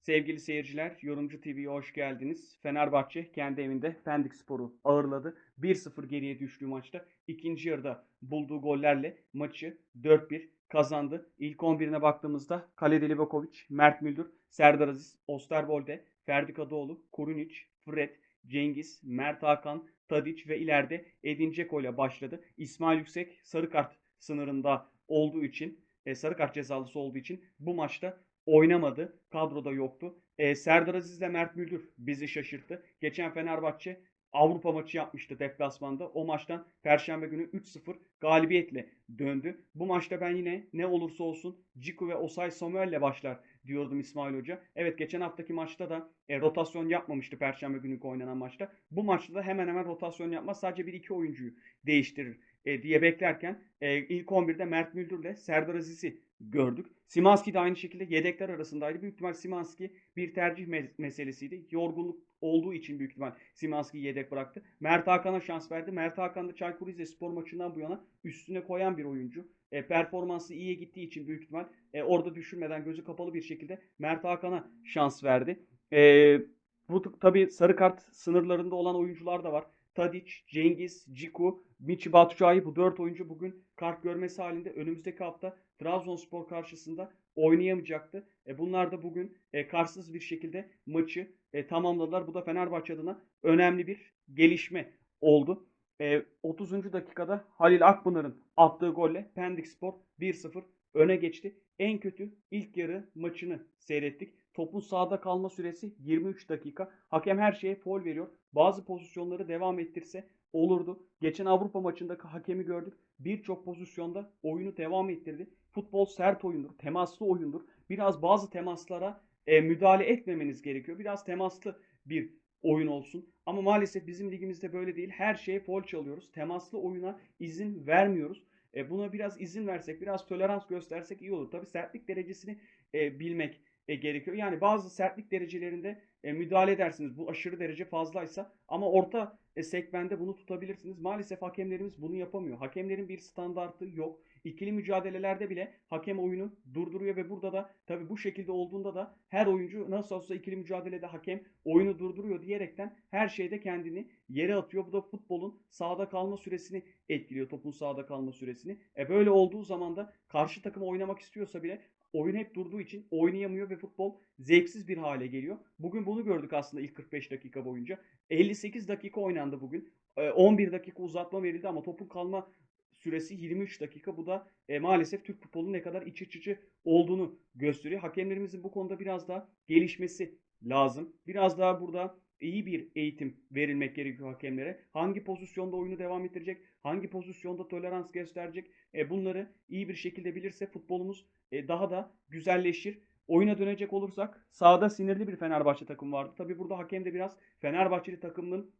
Sevgili seyirciler, Yorumcu TV'ye hoş geldiniz. Fenerbahçe kendi evinde Pendik Spor'u ağırladı. 1-0 geriye düştüğü maçta ikinci yarıda bulduğu gollerle maçı 4-1 kazandı. İlk 11'ine baktığımızda Kalede Livakovic, Mert Müldür, Serdar Aziz, Osterwolde, Ferdi Kadıoğlu, Kurunic, Fred, Cengiz, Mert Hakan, Tadic ve ileride Edin Dzeko ile başladı. İsmail Yüksek sarı kart sınırında olduğu için, e, sarı kart cezalısı olduğu için bu maçta oynamadı. Kadroda yoktu. E, Serdar Aziz ile Mert Müldür bizi şaşırttı. Geçen Fenerbahçe Avrupa maçı yapmıştı deplasmanda. O maçtan Perşembe günü 3-0 galibiyetle döndü. Bu maçta ben yine ne olursa olsun Ciku ve Osay Samuel ile başlar diyordum İsmail Hoca. Evet geçen haftaki maçta da e, rotasyon yapmamıştı Perşembe günü oynanan maçta. Bu maçta da hemen hemen rotasyon yapmaz. Sadece bir iki oyuncuyu değiştirir e, diye beklerken e, ilk 11'de Mert Müldür ile Serdar Aziz'i gördük. Simanski de aynı şekilde yedekler arasındaydı. Büyük ihtimal Simanski bir tercih me- meselesiydi. Yorgunluk olduğu için büyük ihtimal Simanski'yi yedek bıraktı. Mert Hakan'a şans verdi. Mert Hakan da Çaykur Rizespor maçından bu yana üstüne koyan bir oyuncu. E, performansı iyiye gittiği için büyük ihtimal e, orada düşürmeden gözü kapalı bir şekilde Mert Hakan'a şans verdi. E, bu tabii sarı kart sınırlarında olan oyuncular da var. Tadic, Cengiz, Ciku, Michi Batshuayi bu dört oyuncu bugün kart görmesi halinde önümüzdeki hafta Trabzonspor karşısında oynayamayacaktı. E bunlar da bugün e, karsız bir şekilde maçı e, tamamladılar. Bu da Fenerbahçe adına önemli bir gelişme oldu. E, 30. dakikada Halil Akpınar'ın attığı golle Pendik Spor 1-0 öne geçti. En kötü ilk yarı maçını seyrettik. Topun sağda kalma süresi 23 dakika. Hakem her şeye foul veriyor. Bazı pozisyonları devam ettirse olurdu. Geçen Avrupa maçındaki hakemi gördük. Birçok pozisyonda oyunu devam ettirdi. Futbol sert oyundur, temaslı oyundur. Biraz bazı temaslara e, müdahale etmemeniz gerekiyor. Biraz temaslı bir oyun olsun. Ama maalesef bizim ligimizde böyle değil. Her şeye foul çalıyoruz. Temaslı oyuna izin vermiyoruz. E, buna biraz izin versek, biraz tolerans göstersek iyi olur. Tabi sertlik derecesini e, bilmek e, gerekiyor. Yani bazı sertlik derecelerinde e, müdahale edersiniz. Bu aşırı derece fazlaysa ama orta e, segmente bunu tutabilirsiniz. Maalesef hakemlerimiz bunu yapamıyor. Hakemlerin bir standartı yok. İkili mücadelelerde bile hakem oyunu durduruyor ve burada da tabi bu şekilde olduğunda da her oyuncu nasıl olsa ikili mücadelede hakem oyunu durduruyor diyerekten her şeyde kendini yere atıyor. Bu da futbolun sahada kalma süresini etkiliyor. Topun sahada kalma süresini. E böyle olduğu zaman da karşı takım oynamak istiyorsa bile oyun hep durduğu için oynayamıyor ve futbol zevksiz bir hale geliyor. Bugün bunu gördük aslında ilk 45 dakika boyunca. 58 dakika oynandı bugün. 11 dakika uzatma verildi ama topun kalma süresi 23 dakika. Bu da e, maalesef Türk futbolunun ne kadar iç içici olduğunu gösteriyor. Hakemlerimizin bu konuda biraz daha gelişmesi lazım. Biraz daha burada iyi bir eğitim verilmek gerekiyor hakemlere. Hangi pozisyonda oyunu devam ettirecek, hangi pozisyonda tolerans gösterecek e, bunları iyi bir şekilde bilirse futbolumuz e, daha da güzelleşir. Oyuna dönecek olursak sahada sinirli bir Fenerbahçe takım vardı. Tabi burada hakem de biraz Fenerbahçeli takımının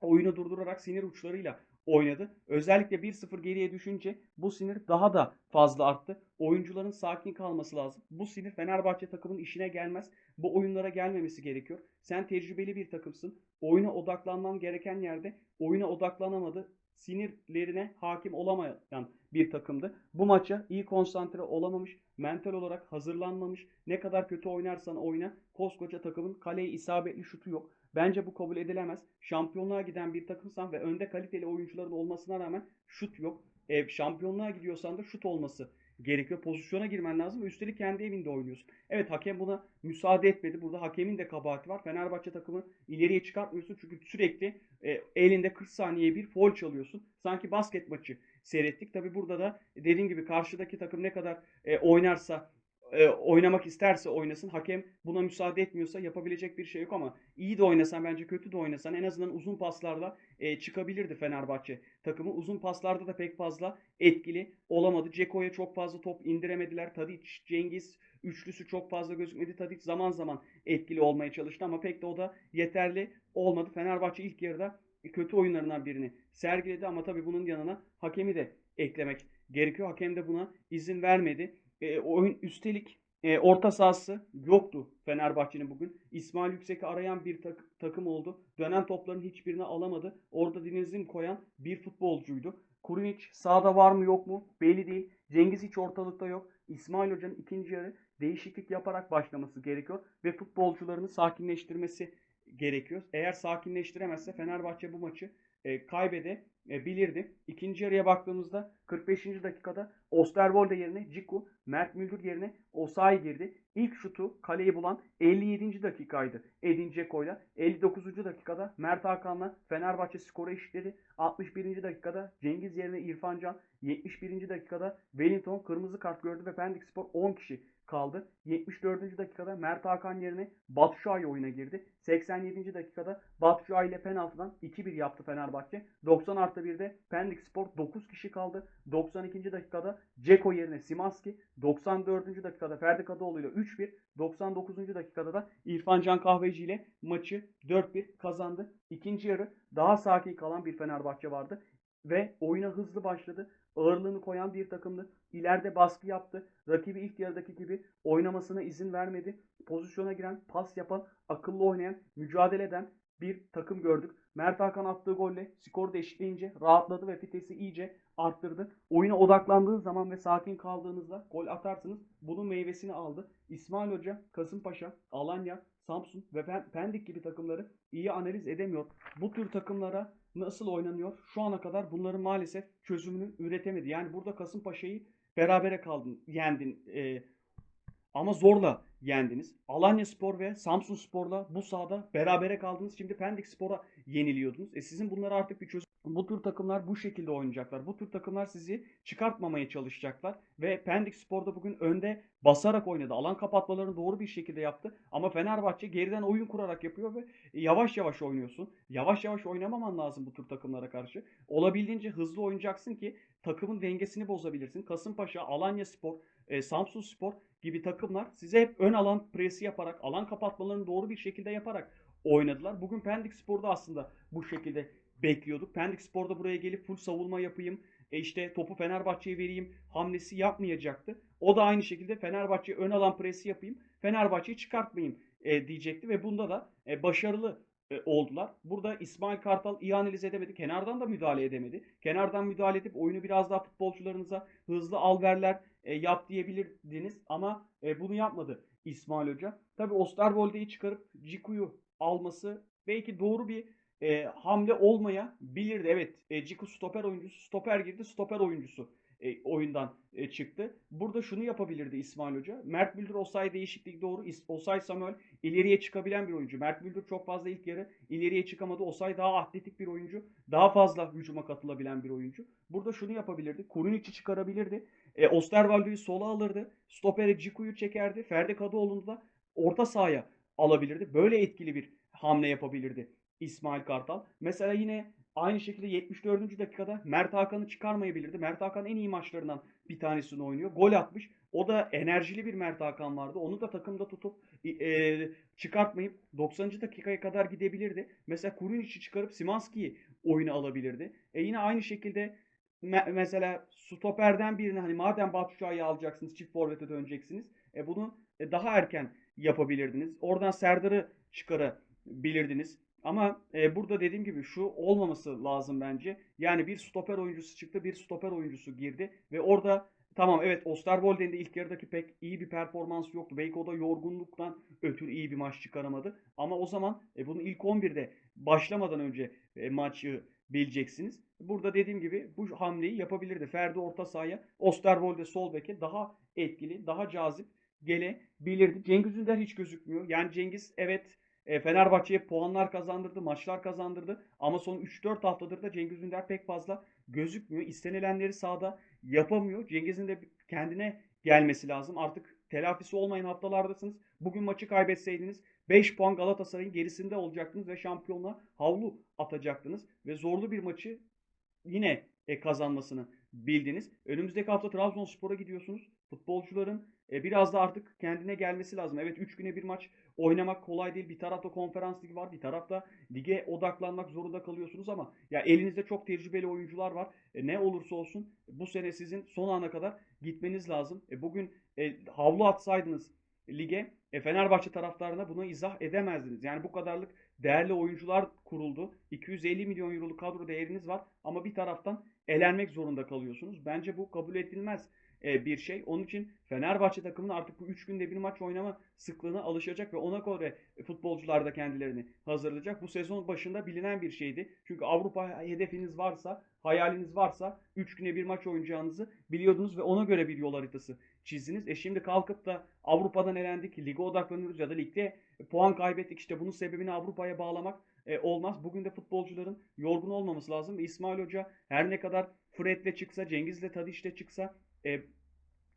oyunu durdurarak sinir uçlarıyla oynadı. Özellikle 1-0 geriye düşünce bu sinir daha da fazla arttı. Oyuncuların sakin kalması lazım. Bu sinir Fenerbahçe takımının işine gelmez. Bu oyunlara gelmemesi gerekiyor. Sen tecrübeli bir takımsın. Oyuna odaklanman gereken yerde oyuna odaklanamadı. Sinirlerine hakim olamayan bir takımdı. Bu maça iyi konsantre olamamış, mental olarak hazırlanmamış. Ne kadar kötü oynarsan oyna, koskoca takımın kaleye isabetli şutu yok. Bence bu kabul edilemez. Şampiyonluğa giden bir takımsan ve önde kaliteli oyuncuların olmasına rağmen şut yok. E, şampiyonluğa gidiyorsan da şut olması gerekiyor. Pozisyona girmen lazım ve üstelik kendi evinde oynuyorsun. Evet hakem buna müsaade etmedi. Burada hakemin de kabahati var. Fenerbahçe takımı ileriye çıkartmıyorsun çünkü sürekli e, elinde 40 saniye bir foul çalıyorsun. Sanki basket maçı seyrettik. Tabi burada da dediğim gibi karşıdaki takım ne kadar e, oynarsa e, oynamak isterse oynasın. Hakem buna müsaade etmiyorsa yapabilecek bir şey yok ama iyi de oynasan bence kötü de oynasan en azından uzun paslarla e, çıkabilirdi Fenerbahçe takımı. Uzun paslarda da pek fazla etkili olamadı. Ceko'ya çok fazla top indiremediler. Tadic, Cengiz üçlüsü çok fazla gözükmedi. Tadic zaman zaman etkili olmaya çalıştı ama pek de o da yeterli olmadı. Fenerbahçe ilk yarıda kötü oyunlarından birini sergiledi ama tabii bunun yanına hakemi de eklemek gerekiyor. Hakem de buna izin vermedi. E, oyun üstelik e, orta sahası yoktu Fenerbahçe'nin bugün. İsmail Yüksek'i arayan bir tak- takım oldu. Dönen topların hiçbirini alamadı. Orada dinizin koyan bir futbolcuydu. Kurunic sağda var mı yok mu belli değil. Cengiz hiç ortalıkta yok. İsmail Hoca'nın ikinci yarı değişiklik yaparak başlaması gerekiyor ve futbolcularını sakinleştirmesi gerekiyor. Eğer sakinleştiremezse Fenerbahçe bu maçı e, kaybedebilirdi. İkinci yarıya baktığımızda 45. dakikada Osterwolde yerine Ciku, Mert Müldür yerine Osayi girdi. İlk şutu kaleyi bulan 57. dakikaydı Edin Dzeko'yla. 59. dakikada Mert Hakan'la Fenerbahçe skoru eşitledi. 61. dakikada Cengiz yerine İrfan Can, 71. dakikada Wellington kırmızı kart gördü ve Pendik Spor 10 kişi kaldı. 74. dakikada Mert Hakan yerine Batshuayi oyuna girdi. 87. dakikada Batshuayi ile penaltıdan 2-1 yaptı Fenerbahçe. 90 artı 1'de Pendik Spor 9 kişi kaldı. 92. dakikada Ceko yerine Simanski. 94. dakikada Ferdi Kadıoğlu ile 3-1. 99. dakikada da İrfan Can Kahveci ile maçı 4-1 kazandı. İkinci yarı daha sakin kalan bir Fenerbahçe vardı ve oyuna hızlı başladı. Ağırlığını koyan bir takımdı. İleride baskı yaptı. Rakibi ilk yarıdaki gibi oynamasına izin vermedi. Pozisyona giren, pas yapan, akıllı oynayan, mücadele eden bir takım gördük. Mert Hakan attığı golle skoru da eşitleyince rahatladı ve vitesi iyice arttırdı. Oyuna odaklandığı zaman ve sakin kaldığınızda gol atarsınız. Bunun meyvesini aldı. İsmail Hoca, Kasımpaşa, Alanya, Samsun ve Pendik gibi takımları iyi analiz edemiyor. Bu tür takımlara nasıl oynanıyor? Şu ana kadar bunların maalesef çözümünü üretemedi. Yani burada Kasımpaşa'yı berabere kaldın, yendin. E, ama zorla yendiniz. Alanya Spor ve Samsun Spor'la bu sahada berabere kaldınız. Şimdi Pendik Spor'a yeniliyordunuz. E sizin bunlara artık bir çözüm bu tür takımlar bu şekilde oynayacaklar. Bu tür takımlar sizi çıkartmamaya çalışacaklar. Ve Pendik Spor'da bugün önde basarak oynadı. Alan kapatmalarını doğru bir şekilde yaptı. Ama Fenerbahçe geriden oyun kurarak yapıyor ve yavaş yavaş oynuyorsun. Yavaş yavaş oynamaman lazım bu tür takımlara karşı. Olabildiğince hızlı oynayacaksın ki takımın dengesini bozabilirsin. Kasımpaşa, Alanya Spor, e, Samsun Spor gibi takımlar size hep ön alan presi yaparak, alan kapatmalarını doğru bir şekilde yaparak oynadılar. Bugün Pendik Spor'da aslında bu şekilde bekliyorduk. Pendik Spor'da buraya gelip full savunma yapayım, e işte topu Fenerbahçe'ye vereyim hamlesi yapmayacaktı. O da aynı şekilde Fenerbahçe ön alan presi yapayım, Fenerbahçe'yi çıkartmayayım e, diyecekti ve bunda da e, başarılı e, oldular. Burada İsmail Kartal iyi analiz edemedi. Kenardan da müdahale edemedi. Kenardan müdahale edip oyunu biraz daha futbolcularınıza hızlı alverler e, yap diyebilirdiniz ama e, bunu yapmadı İsmail Hoca. Tabi Osterwolde'yi çıkarıp Ciku'yu alması belki doğru bir e, hamle olmaya bilirdi. Evet e, Ciku stoper oyuncusu stoper girdi stoper oyuncusu e, oyundan e, çıktı. Burada şunu yapabilirdi İsmail Hoca. Mert Müldür Osay değişiklik doğru. Osay Samuel ileriye çıkabilen bir oyuncu. Mert Müldür çok fazla ilk yarı ileriye çıkamadı. Osay daha atletik bir oyuncu. Daha fazla hücuma katılabilen bir oyuncu. Burada şunu yapabilirdi. Kurunic'i çıkarabilirdi. E, Osterwalde'yi sola alırdı. Stopere Ciku'yu çekerdi. Ferdi Kadıoğlu'nu da orta sahaya alabilirdi. Böyle etkili bir hamle yapabilirdi İsmail Kartal. Mesela yine aynı şekilde 74. dakikada Mert Hakan'ı çıkarmayabilirdi. Mert Hakan en iyi maçlarından bir tanesini oynuyor. Gol atmış. O da enerjili bir Mert Hakan vardı. Onu da takımda tutup e, çıkartmayıp 90. dakikaya kadar gidebilirdi. Mesela Kurinic'i çıkarıp Simanski'yi oyuna alabilirdi. E yine aynı şekilde me- mesela stoperden birini hani madem Batshuayi'yi alacaksınız çift forvete döneceksiniz. E bunu e, daha erken yapabilirdiniz. Oradan Serdar'ı çıkarabilirdiniz. Ama e, burada dediğim gibi şu olmaması lazım bence. Yani bir stoper oyuncusu çıktı, bir stoper oyuncusu girdi ve orada tamam evet Osterwolde'nin de ilk yarıdaki pek iyi bir performans yoktu. Belki o da yorgunluktan ötürü iyi bir maç çıkaramadı. Ama o zaman e, bunu ilk 11'de başlamadan önce e, maçı bileceksiniz. Burada dediğim gibi bu hamleyi yapabilirdi. Ferdi orta sahaya, Osterwolde sol beke daha etkili, daha cazip gelebilirdi. Cengiz Ünder hiç gözükmüyor. Yani Cengiz evet e, Fenerbahçe'ye puanlar kazandırdı, maçlar kazandırdı. Ama son 3-4 haftadır da Cengiz Ünder pek fazla gözükmüyor. İstenilenleri sahada yapamıyor. Cengiz'in de kendine gelmesi lazım. Artık telafisi olmayan haftalardasınız. Bugün maçı kaybetseydiniz 5 puan Galatasaray'ın gerisinde olacaktınız ve şampiyonla havlu atacaktınız. Ve zorlu bir maçı yine e, kazanmasını bildiniz. Önümüzdeki hafta Trabzonspor'a gidiyorsunuz. Futbolcuların e, biraz da artık kendine gelmesi lazım. Evet 3 güne bir maç oynamak kolay değil. Bir tarafta konferans ligi var. Bir tarafta lige odaklanmak zorunda kalıyorsunuz ama ya elinizde çok tecrübeli oyuncular var. E, ne olursa olsun bu sene sizin son ana kadar gitmeniz lazım. E, bugün e, havlu atsaydınız lige e, Fenerbahçe taraftarına bunu izah edemezdiniz. Yani bu kadarlık değerli oyuncular kuruldu. 250 milyon euroluk kadro değeriniz var ama bir taraftan elenmek zorunda kalıyorsunuz. Bence bu kabul edilmez e, bir şey. Onun için Fenerbahçe takımının artık bu 3 günde bir maç oynama sıklığına alışacak ve ona göre futbolcular da kendilerini hazırlayacak. Bu sezon başında bilinen bir şeydi. Çünkü Avrupa hedefiniz varsa, hayaliniz varsa 3 güne bir maç oynayacağınızı biliyordunuz ve ona göre bir yol haritası çizdiniz. E şimdi kalkıp da Avrupa'dan elendik, lige odaklanıyoruz ya da ligde puan kaybettik. İşte bunun sebebini Avrupa'ya bağlamak e, olmaz. Bugün de futbolcuların yorgun olmaması lazım. Ve İsmail Hoca her ne kadar Fred'le çıksa, Cengiz'le Tadiş'le çıksa e,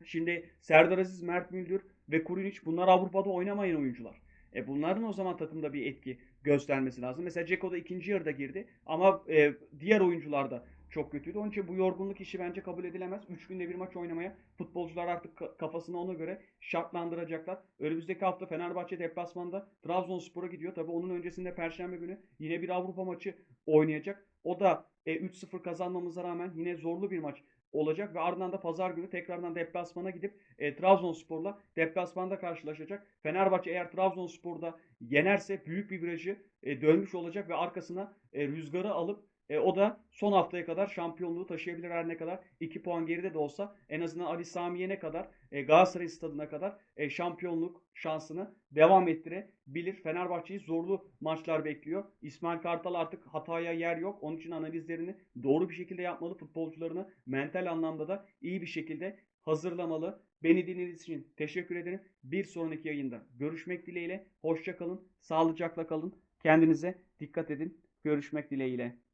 şimdi Serdar Aziz, Mert Müldür ve Kurunic bunlar Avrupa'da oynamayan oyuncular. E bunların o zaman takımda bir etki göstermesi lazım. Mesela Ceko da ikinci yarıda girdi ama e, diğer oyuncular da çok kötüydü. Onun için bu yorgunluk işi bence kabul edilemez. 3 günde bir maç oynamaya futbolcular artık ka- kafasını ona göre şartlandıracaklar. Önümüzdeki hafta Fenerbahçe deplasmanda Trabzonspor'a gidiyor. Tabii onun öncesinde Perşembe günü yine bir Avrupa maçı oynayacak. O da e, 3-0 kazanmamıza rağmen yine zorlu bir maç olacak ve ardından da pazar günü tekrardan deplasmana gidip e, Trabzonspor'la deplasmanda karşılaşacak. Fenerbahçe eğer Trabzonspor'da yenerse büyük bir virajı e, dönmüş olacak ve arkasına e, rüzgarı alıp e, o da son haftaya kadar şampiyonluğu taşıyabilir her ne kadar 2 puan geride de olsa en azından Ali Samiye'ne ne kadar e, Galatasaray stadına kadar e, şampiyonluk şansını devam ettirebilir. Fenerbahçe'yi zorlu maçlar bekliyor. İsmail Kartal artık hataya yer yok. Onun için analizlerini doğru bir şekilde yapmalı. Futbolcularını mental anlamda da iyi bir şekilde hazırlamalı. Beni dinlediğiniz için teşekkür ederim. Bir sonraki yayında görüşmek dileğiyle. Hoşça kalın, sağlıcakla kalın. Kendinize dikkat edin. Görüşmek dileğiyle.